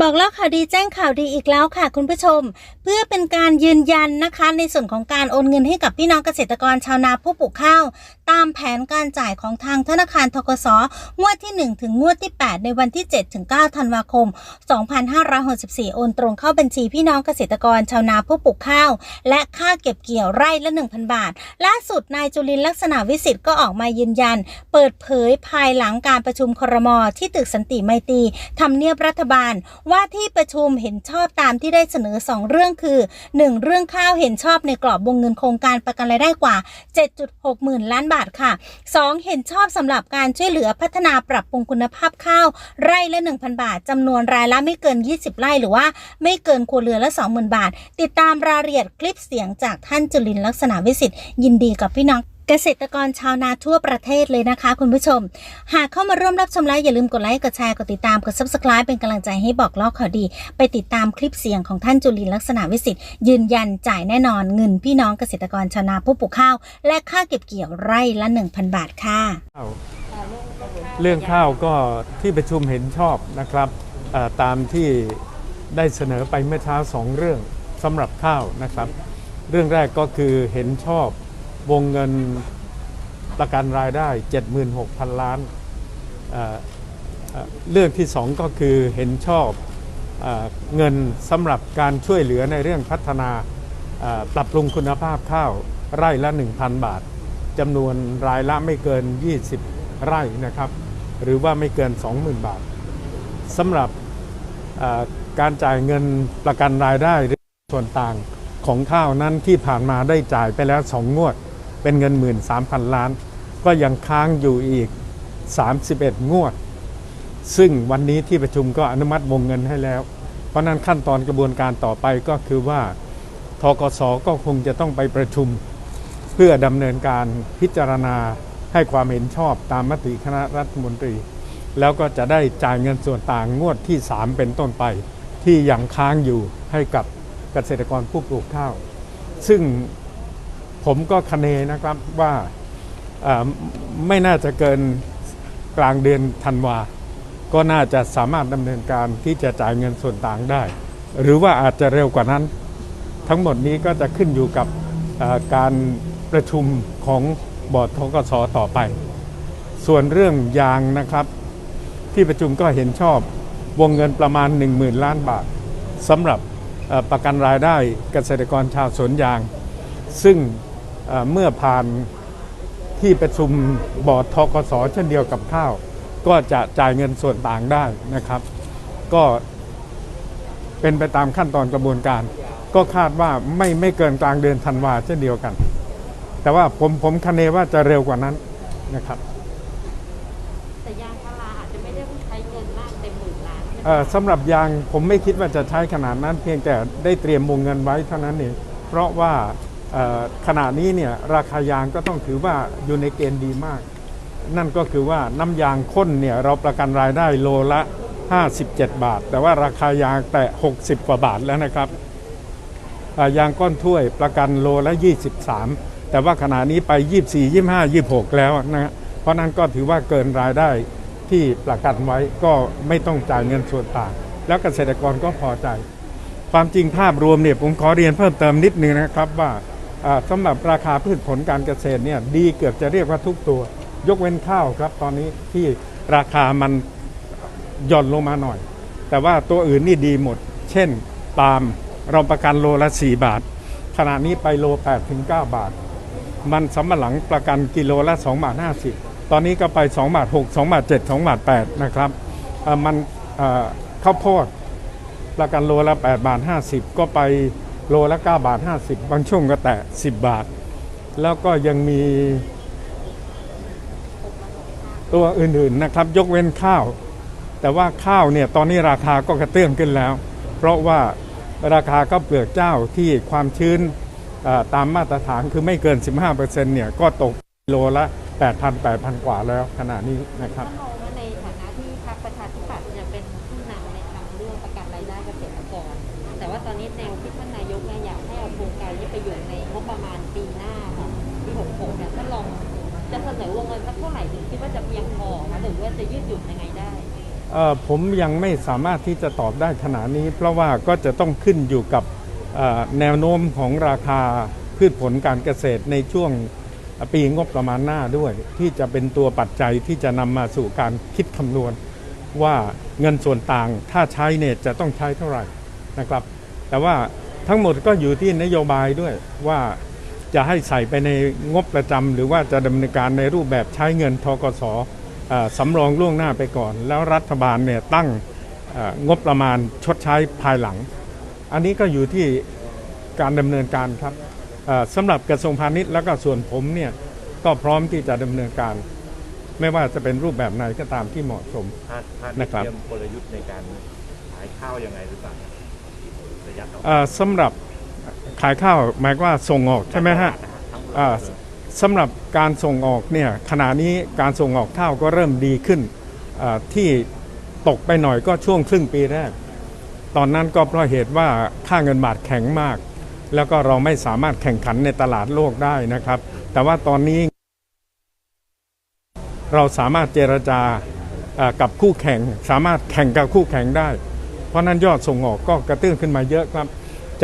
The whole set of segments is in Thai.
บอกแล้วข่าวดีแจ้งข่าวดีอีกแล้วค่ะคุณผู้ชม เพื่อเป็นการยืนยันนะคะในส่วนของการโอนเงินให้กับพี่น้องเกษตรกรชาวนาผู้ปลูกข้าวตามแผนการจ่ายของทางธนาคารทกสงวดที่ 1 ถึงงวดที่ 8 ในวันที่ 7 ถึง 9 ธันวาคม 2564 โอนตรงเข้าบัญชีพี่น้องเกษตรกรชาวนาผู้ปลูกข้าว และค่าเก็บเกี่ยวไร่ละ 1,000 บาท ล่าสุดนายจุลินลักษณะวิสิทธ์ก็ออกมายืนยัน เปิดเผยภายหลังการประชุมครม ที่ตึกสันติไมตรีทำเนียบรัฐบาล ว่าที่ประชุมเห็นชอบตามที่ได้เสนอ 2 เรื่องคือ 1. เรื่องข้าวเห็นชอบในกรอบวงเงินโครงการประกันรายได้กว่า 7.6 หมื่นล้านบาทค่ะ 2. เห็นชอบสำหรับการช่วยเหลือพัฒนาปรับปรุงคุณภาพข้าว ไร่ละ 1,000 บาทจำนวนรายละไม่เกิน 20 ไร่หรือว่าไม่เกินครัวเรือนละ 20,000 บาท ติดตามรายละเอียดคลิปเสียงจากท่านจุลินลักษณะวิสิทธิ์ยินดีกับพี่น้อง เกษตรกรชาวนาทั่วประเทศเลยนะคะ คุณผู้ชม หากเข้ามาร่วมรับชมไลฟ์อย่าลืมกดไลค์กดแชร์กดติดตามกด subscribe เป็นกำลังใจให้บอกเล่าข่าวดี ไปติดตามคลิปเสียงของท่านจุลินลักษณะวิสิทธิ์ยืนยันจ่ายแน่นอนเงินพี่น้องเกษตรกรชาวนาผู้ปลูกข้าว และค่าเก็บเกี่ยวไร่ละ 1,000 บาทค่ะ เรื่องข้าวก็ที่ประชุมเห็นชอบนะครับเอ่อตามที่ได้เสนอไปเมื่อเช้าสองเรื่องสำหรับข้าวนะครับ เรื่องแรกก็คือเห็นชอบ วงเงินประกันรายได้ 76,000 ล้านเเเรื่องที่สองก็คือเห็นชอบเอเงินสำหรับการช่วยเหลือในเรื่องพัฒนาปรับปรุงคุณภาพข้าวไร่ละ 1,000 บาทจำนวนรายละไม่เกิน 20 ไร่นะครับ หรือว่าไม่เกิน 20,000 บาทสำหรับการจ่ายเงินประกันรายได้ส่วนต่างของข้าวนั้นที่ผ่านมาได้จ่ายไปแล้ว 2 งวด เป็นเงิน 13,000 ล้าน ก็ยังค้างอยู่อีก 31 งวด ซึ่งวันนี้ที่ประชุมก็อนุมัติวงเงินให้แล้ว เพราะนั้นขั้นตอนกระบวนการต่อไปก็คือว่าทกสก็คงจะต้องไปประชุม เพื่อดำเนินการพิจารณาให้ความเห็นชอบตามมติคณะรัฐมนตรี แล้วก็จะได้จ่ายเงินส่วนต่างงวดที่ 3 เป็นต้นไป ที่ยังค้างอยู่ให้กับเกษตรกรผู้ปลูกข้าว ซึ่ง ผมก็คเนนะครับว่าไม่น่าจะเกินกลางเดือนธันวา ก็น่าจะสามารถดำเนินการที่จะจ่ายเงินส่วนต่างได้ หรือว่าอาจจะเร็วกว่านั้น ทั้งหมดนี้ก็จะขึ้นอยู่กับการประชุมของบอร์ดทกสต่อไป ส่วนเรื่องยางนะครับ ที่ประชุมก็เห็นชอบวงเงินประมาณ 10,000 ล้านบาทสำหรับประกันรายได้เกษตรกรชาวสวนยาง ซึ่ง เอ่อเมื่อผ่านที่ประชุมบอร์ดทกสเช่นเดียวกับข้าว ก็จะจ่ายเงินส่วนต่างได้นะครับ ก็เป็นไปตามขั้นตอนกระบวนการ ก็คาดว่าไม่ไม่เกินกลางเดือนธันวาเช่นเดียวกัน แต่ว่าผมผมคะเนว่าจะเร็วกว่านั้นนะครับแต่ยางพาราอาจจะไม่ได้ใช้เงินมากเต็มหมื่นล้านใช่ไหมเอ่อสำหรับยางผมไม่คิดว่าจะใช้ขนาดนั้น เพียงแต่ได้เตรียมวงเงินไว้เท่านั้นเองเพราะว่าเอ่อ ขณะนี้เนี่ยราคายางก็ต้องถือว่าอยู่ในเกณฑ์ดีมาก นั่นก็คือว่าน้ำยางข้นเนี่ยเราประกันรายได้โลละ 57 บาท แต่ว่าราคายางแต่ 60 กว่าบาทแล้วนะครับยางก้อนถ้วยประกันโลละ 23 แต่ว่าขณะนี้ไป 24 25 26 แล้วนะเพราะนั้นก็ถือว่าเกินรายได้ที่ประกันไว้ก็ไม่ต้องจ่ายเงินส่วนต่าง แล้วเกษตรกรก็พอใจ ความจริงภาพรวมเนี่ยผมขอเรียนเพิ่มเติมนิดนึงนะครับว่า สำหรับราคาพืชผลการเกษตรเนี่ยดีเกือบจะเรียกว่าทุกตัว ยกเว้นข้าวครับ ตอนนี้ที่ราคามันหย่อนลงมาหน่อย แต่ว่าตัวอื่นนี่ดีหมด เช่นปาล์มเราประกันโลละ 4 บาท ขณะนี้ไปโล8ถึง9บาท มันสำหลังประกันกิโลละ2บาท50 ตอนนี้ก็ไป2บาท6 2บาท7 2บาท8นะครับมันข้าวโพดประกันโลละ8บาท50 ก็ไป โลละ 9 บาท 50 บางช่วงก็แตะ 10 บาท แล้วก็ยังมีตัวอื่นๆนะครับ ยกเว้นข้าว แต่ว่าข้าวเนี่ยตอนนี้ราคาก็กระเตื้องขึ้นแล้ว เพราะว่าราคาก็เปลือกเจ้าที่ความชื้นตามมาตรฐานคือไม่เกิน 15%เนี่ยก็ตกโลละ 8,000 8,000 กว่าแล้วขณะนี้นะครับ รื่องประกันรายได้เกษตรกร แต่ว่าตอนนี้แนวที่ท่านนายกเนี่ยอยากให้เอาโครงการนี้ไปอยู่ในงบประมาณปีหน้าค่ะปี66เนี่ยท่านลองจะเสนอวงเงินสักเท่าไหร่ถึงคิดว่าจะเพียงพอคะหรือว่าจะยืดหยุ่นยังไงได้ผมยังไม่สามารถที่จะตอบได้ขนาดนี้ เพราะว่าก็จะต้องขึ้นอยู่กับแนวโน้มของราคาพืชผลการเกษตรในช่วงปีงบประมาณหน้าด้วย ที่จะเป็นตัวปัจจัยที่จะนำมาสู่การคิดคำนวณ ว่าเงินส่วนต่างถ้าใช้เนี่ยจะต้องใช้เท่าไหร่นะครับ แต่ว่าทั้งหมดก็อยู่ที่นโยบายด้วยว่าจะให้ใส่ไปในงบประจำหรือว่าจะดำเนินการในรูปแบบใช้เงินทกสเอ่อสำรองล่วงหน้าไปก่อน แล้วรัฐบาลเนี่ยตั้งงบประมาณชดใช้ภายหลัง อันนี้ก็อยู่ที่การดำเนินการครับสำหรับกระทรวงพาณิชย์แล้วก็ส่วนผมเนี่ยก็พร้อมที่จะดำเนินการ ไม่ว่าจะเป็นรูปแบบไหนก็ตามที่เหมาะสม พาดพาดนะครับเตรียมกลยุทธ์ในการขายข้าวยังไงหรือเปล่าระยะต่อไปเอ่อสำหรับขายข้าวหมายความว่าส่งออกใช่ไหมฮะ ทั้งหมดอ่าสำหรับการส่งออกเนี่ยขณะนี้การส่งออกข้าวก็เริ่มดีขึ้นอ่าที่ตกไปหน่อยก็ช่วงครึ่งปีแรก ตอนนั้นก็เพราะเหตุว่าค่าเงินบาทแข็งมาก แล้วก็เราไม่สามารถแข่งขันในตลาดโลกได้นะครับ แต่ว่าตอนนี้ เราสามารถเจรจากับคู่แข่ง สามารถแข่งกับคู่แข่งได้ เพราะนั้นยอดส่งออกก็กระเตื้องขึ้นมาเยอะครับ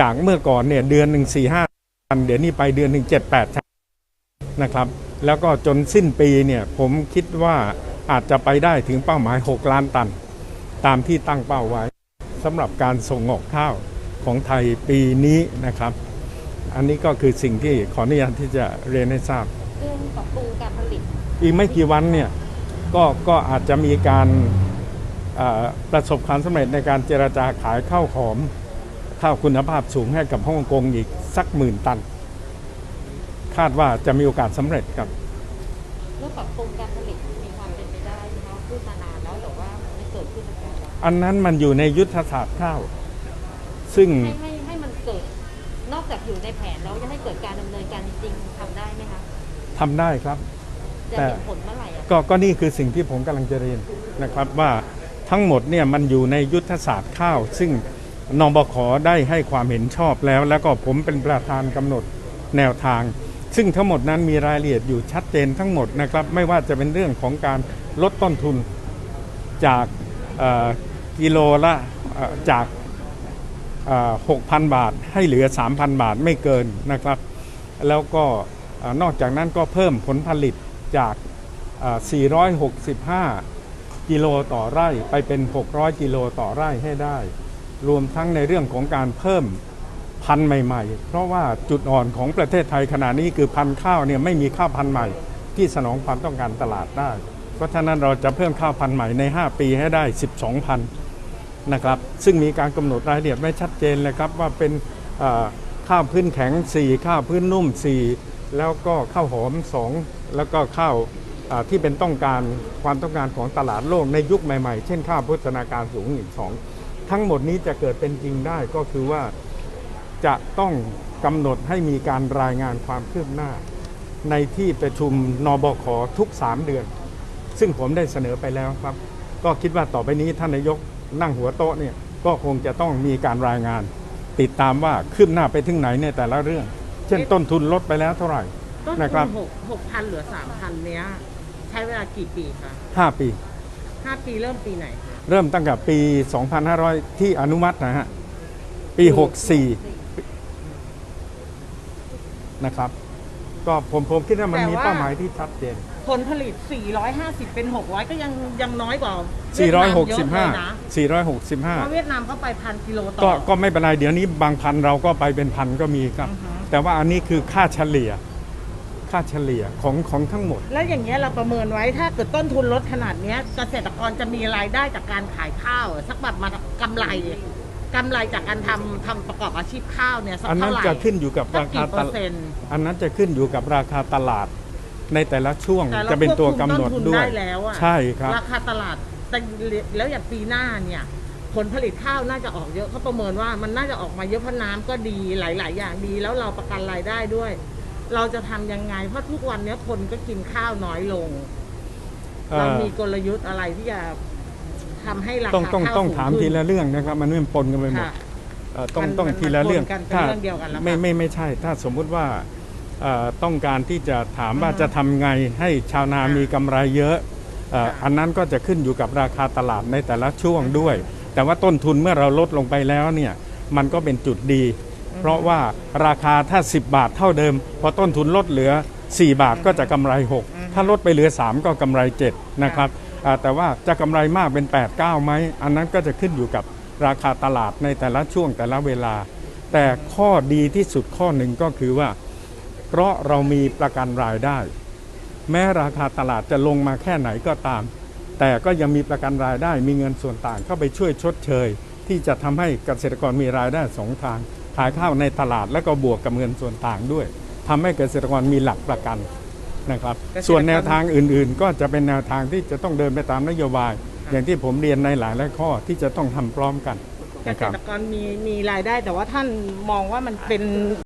จากเมื่อก่อนเนี่ยเดือนหนึ่งสี่ห้าตันเดี๋ยวนี้ไปเดือนหนึ่งเจ็ดแปดนะครับ แล้วก็จนสิ้นปีเนี่ยผมคิดว่าอาจจะไปได้ถึงเป้าหมาย 6 ล้านตัน ตามที่ตั้งเป้าไว้สำหรับการส่งออกข้าวของไทยปีนี้นะครับ อันนี้ก็คือสิ่งที่ขออนุญาตที่จะเรียนให้ทราบ เรื่องปรับปรุงการผลิต อีกไม่กี่วันเนี่ยก็ก็อาจจะมีการเอ่อประสบความสำเร็จในการเจรจาขายข้าวหอมข้าวคุณภาพสูงให้กับฮ่องกงอีกสักหมื่นตัน คาดว่าจะมีโอกาสสำเร็จครับเรื่องปรับปรุงการผลิตมีความเป็นไปได้ไหมคะพูดมานานแล้วแต่ว่ามันไม่เกิดขึ้นสักทีแล้วอันนั้นมันอยู่ในยุทธศาสตร์ข้าว ซึ่งให้ให้ให้มันเกิดนอกจากอยู่ในแผนแล้วจะให้เกิดการดำเนินการจริงๆทำได้ไหมคะทำได้ครับ จะแต่เห็นผลเมื่อไหร่อะก็ก็นี่คือสิ่งที่ผมกำลังจะเรียนนะครับว่าทั้งหมดเนี่ยมันอยู่ในยุทธศาสตร์ข้าว ซึ่งนบขได้ให้ความเห็นชอบแล้ว แล้วก็ผมเป็นประธานกำหนดแนวทาง ซึ่งทั้งหมดนั้นมีรายละเอียดอยู่ชัดเจนทั้งหมดนะครับ ไม่ว่าจะเป็นเรื่องของการลดต้นทุนจากเอ่อกิโลละเอ่อจาก หกพันบาทให้เหลือ 3,000 บาทไม่เกินนะครับ แล้วก็เอ่อนอกจากนั้นก็เพิ่มผลผลิต จาก 465 กิโลต่อไร่ไปเป็น 600 กิโลต่อไร่ให้ได้ รวมทั้งในเรื่องของการเพิ่มพันธุ์ใหม่ ๆ เพราะว่าจุดอ่อนของประเทศไทยขณะนี้คือพันธุ์ข้าวเนี่ยไม่มีข้าวพันธุ์ใหม่ ที่สนองความต้องการตลาดได้ เพราะฉะนั้นเราจะเพิ่มข้าวพันธุ์ใหม่ใน 5 ปีให้ได้ 12 พันนะครับ ซึ่งมีการกำหนดรายละเอียดไว้ชัดเจนเลยครับว่าเป็นข้าวพื้นแข็ง 4 ข้าวพื้นนุ่ม 4 แล้วก็ข้าวหอม 2 แล้วก็ข้าวที่เป็นต้องการความต้องการของตลาดโลกในยุคใหม่ๆ เช่นข้าวโภชนาการสูงอีก2ทั้งหมดนี้จะเกิดเป็นจริงได้ก็คือว่าจะต้องกำหนดให้มีการรายงานความคืบหน้า ในที่ประชุมนบขทุก 3 เดือน ซึ่งผมได้เสนอไปแล้วครับ ก็คิดว่าต่อไปนี้ท่านนายกนั่งหัวโต๊ะเนี่ยก็คงจะต้องมีการรายงาน ติดตามว่าคืบหน้าไปถึงไหนในแต่ละเรื่อง เช่นต้นทุนลดไปแล้วเท่าไหร่ ต้นนะคทุรับ นหกหกพันเหลือสามพันเนี้ย ใช้เวลากี่ปีคะ5 ปี ห้าปีเริ่มปีไหนคะเริ่มตั้งแต่ปี 2500 ที่อนุมัตินะฮะ ปี 64 นะครับ ก็ผมผมคิดว่ามันมีเป้าหมายที่ชัดเจน ผลผลิต 450 เป็น 600 ก็ยังยังน้อยกว่าเวียดนามเยอะเลยนะ465 เพราะเวียดนามเขาไปพันกิโลต่ก็อก็ไม่เป็นไร เดี๋ยวนี้บางพันเราก็ไปเป็นพันก็มีครับ อือฮึ แต่ว่าอันนี้คือค่าเฉลี่ย ค่าเฉลี่ยของของทั้งหมด แล้วอย่างเงี้ยเราประเมินไว้ถ้าเกิดต้นทุนลดขนาดเนี้ยเกษตรกรจะมีรายได้จากการขายข้าวอะสักแบบมากำไรกำไรจากการทำทำประกอบอาชีพข้าวเนี่ยสักอันนั้เท่านไหร่จะขึ้นอยู่กับสักราคากี่เปตอลาร์ดเซ็นต์อันนั้นจะขึ้นอยู่กับราคาตลาด ในแต่ละช่วงแต่เราจะเป็นตัวกำหนดควบคุมต้นทุนด้วย ได้แล้วอะใช่ครับ ราคาตลาดแต่แล้วอย่างปีหน้าเนี่ยผลผลิตข้าวน่าจะออกเยอะเขาประเมินว่ามันน่าจะออกมาเยอะเพราะน้ำก็ดีหลาย ๆ อย่างดี แล้วเราประกันรายได้ด้วย เราจะทำยังไง เพราะทุกวันเนี้ยคนก็กินข้าวน้อยลงเอ่เราอมีกลยุทธ์อะไรที่จะทำให้ราต้องคาต้องข้าวต้องสูงถามขึ้นทีละเรื่องนะครับ มันไม่ปนกันไปหมดค่ะ เอ่อต้องมันต้องมันทีละเรื่องปนกันเป็นถ้าเรื่องเดียวกันแล้วค่ะไม่ไม่ไม่ใช่ ถ้าสมมุติว่าเอ่อต้องการที่จะถามว่าอือฮะจะทำไงให้ชาวนาค่ะมีกำไรเยอะเอ่อค่ะ อันนั้นก็จะขึ้นอยู่กับราคาตลาดในแต่ละช่วงด้วย แต่ว่าต้นทุนเมื่อเราลดลงไปแล้วเนี่ยมันก็เป็นจุดดี เพราะว่าราคาถ้า 10 บาทเท่าเดิม พอต้นทุนลดเหลือ 4 บาทก็จะกำไร 6 ถ้าลดไปเหลือ 3 ก็กำไร 7 นะครับอ่าแต่ว่าจะกำไรมากเป็น 8 9ไหมอันนั้นก็จะขึ้นอยู่กับราคาตลาดในแต่ละช่วงแต่ละเวลา แต่ข้อดีที่สุดข้อหนึ่งก็คือว่า เพราะเรามีประกันรายได้ แม้ราคาตลาดจะลงมาแค่ไหนก็ตาม แต่ก็ยังมีประกันรายได้มีเงินส่วนต่างเข้าไปช่วยชดเชย ที่จะทำให้เกษตรกรมีรายได้สองทาง ขายข้าวในตลาดแล้วก็บวกกับเงินส่วนต่างด้วยทำให้เกษตรกรมีหลักประกันนะครับเกษตรกรส่วนแนวทางอื่นๆ ก็จะเป็นแนวทางที่จะต้องเดินไปตามนโยบาย อย่างที่ผมเรียนในหลายหลายๆข้อที่จะต้องทำพร้อมกันเกนะษครับตรกรมีมีรายได้แต่ว่าท่านมองว่ามันเป็น